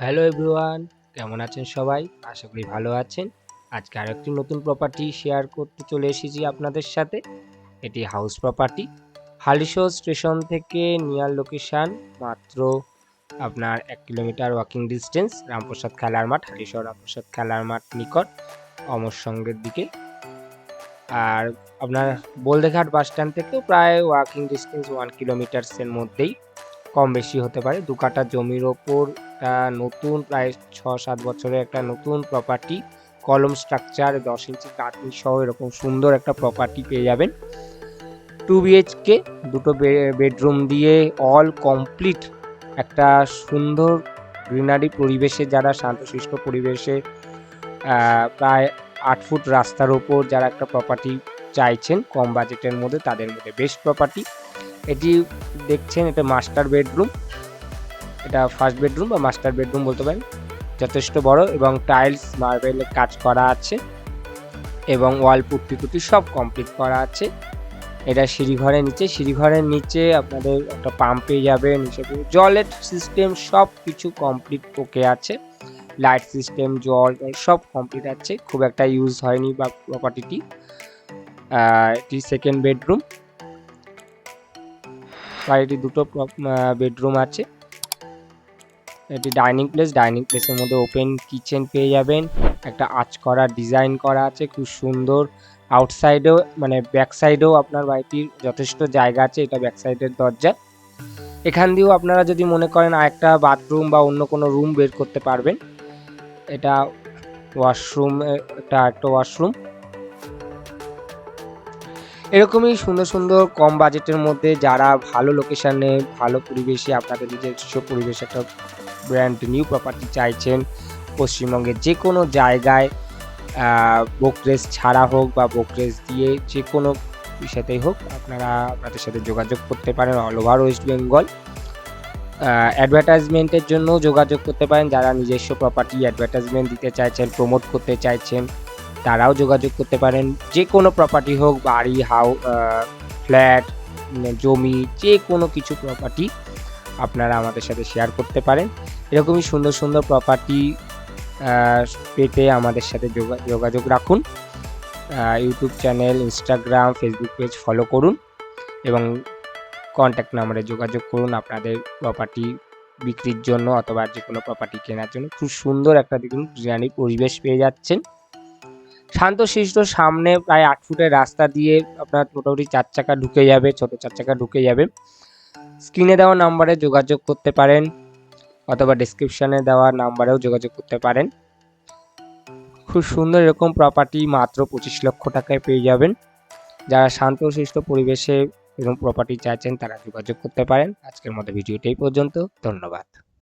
Hello everyone, কেমন আছেন সবাই? আশা করি ভালো আছেন। আজকে আর একটি নতুন প্রপার্টি শেয়ার করতে চলে এসেছি আপনাদের সাথে। এটি হাউস প্রপার্টি হালিশো স্টেশন থেকে নিয়ার লোকেশান মাত্র আপনার এক কিলোমিটার ওয়াকিং ডিস্টেন্স রামপ্রসাদ খেলার মাঠ, হালিশো রামপ্রসাদ খেলার মাঠ নিকট, অমর সঙ্গের দিকে। আর আপনার বলদেঘাট বাস স্ট্যান্ড থেকেও প্রায় ওয়াকিং ডিস্টেন্স ওয়ান কিলোমিটার্সের মধ্যেই। কম বেশি হতে পারে। দু কাঠা জমির ওপর নতুন প্রায় ছ সাত বছরের একটা নতুন প্রপার্টি কলম স্ট্রাকচার দশ ইঞ্চি কাঠনি সহ এরকম সুন্দর একটা প্রপার্টি পেয়ে যাবেন। টু বিএইচকে দুটো বেডরুম দিয়ে অল কমপ্লিট একটা সুন্দর গ্রিনারি পরিবেশে, যারা শান্তশিষ্ট পরিবেশে প্রায় আট ফুট রাস্তার ওপর যারা একটা প্রপার্টি চাইছেন, কম বাজেটের মধ্যে তাদের মধ্যে বেস্ট প্রপার্টি এটি দেখছেন এটা মাস্টার বেডরুম এটা ফার্স্ট বেডরুম বা মাস্টার বেডরুম বলতে পারেন। যথেষ্ট বড় এবং টাইলস মার্বেলের কাজ করা আছে এবং ওয়াল পুট্টি টুটি সব কমপ্লিট করা আছে। এটা সিঁড়িঘরের নিচে। সিঁড়িঘরের নিচে আপনাদের একটা পাম্প পেয়ে নিচে জলের সিস্টেম সব কিছু কমপ্লিট ওকে আছে। লাইট সিস্টেম জল সব কমপ্লিট আছে। খুব একটা ইউজ হয়নি বা প্রপার্টিটি এটি সেকেন্ড বেডরুম বাড়িটি দুটো বেডরুম আছে। এটি ডাইনিং প্লেস ডাইনিং প্লেসের মধ্যে ওপেন কিচেন পেয়ে যাবেন। একটা আঁচ করা ডিজাইন করা আছে, খুব সুন্দর। আউটসাইডেও মানে ব্যাক সাইডেও আপনার বাড়িটির যথেষ্ট জায়গা আছে, এটা ব্যাক সাইডের দরজা। এখান দিয়েও আপনারা যদি মনে করেন আরেকটা বাথরুম বা অন্য কোনো রুম বের করতে পারবেন। এটা ওয়াশরুম এটা একটা ওয়াশরুম এরকমই সুন্দর সুন্দর কম বাজেটের মধ্যে যারা ভালো লোকেশানে ভালো পরিবেশে আপনাদের নিজস্ব পরিবেশে একটা ব্র্যান্ড নিউ প্রপার্টি চাইছেন, পশ্চিমবঙ্গের যে কোনো জায়গায় বোকরেস ছাড়া হোক বা বোকরেস দিয়ে যে কোনো বিষয়তেই হোক, আপনারা আপনাদের সাথে যোগাযোগ করতে পারেন অল ওভার ওয়েস্ট বেঙ্গল অ্যাডভার্টাইজমেন্টের জন্য যোগাযোগ করতে পারেন, যারা নিজস্ব প্রপার্টি অ্যাডভার্টাইজমেন্ট দিতে চাইছেন প্রমোট করতে চাইছেন। তারাও যোগাযোগ করতে পারেন। যে কোনো প্রপার্টি হোক, বাড়ি হাউ ফ্ল্যাট জমি, যে কোনো কিছু প্রপার্টি আপনারা আমাদের সাথে শেয়ার করতে পারেন। এরকমই সুন্দর সুন্দর প্রপার্টি পেতে আমাদের সাথে যোগা- যোগাযোগ রাখুন। YouTube channel Instagram Facebook page follow করুন এবং কন্ট্যাক্ট নাম্বারে যোগাযোগ করুন আপনাদের প্রপার্টি বিক্রির জন্য অথবা যে কোনো প্রপার্টি কেনার জন্য। খুব সুন্দর একটা দেখুন, বিরিয়ানির পরিবেশ পেয়ে যাচ্ছেন। শান্তশিষ্ট সামনে প্রায় আট ফুটের রাস্তা দিয়ে আপনার মোটামুটি চার চাকা ঢুকে যাবে, ছোট চার চাকা ঢুকে যাবে। স্ক্রিনে দেওয়া নাম্বারে যোগাযোগ করতে পারেন অথবা ডিসক্রিপশনে দেওয়া নাম্বারেও যোগাযোগ করতে পারেন। খুব সুন্দর এরকম প্রপার্টি মাত্র পঁচিশ লক্ষ টাকায় পেয়ে যাবেন। যারা শান্তশিষ্ট পরিবেশে এরকম প্রপার্টি চাইছেন তারা যোগাযোগ করতে পারেন। আজকের মতো ভিডিওটি এই পর্যন্ত, ধন্যবাদ।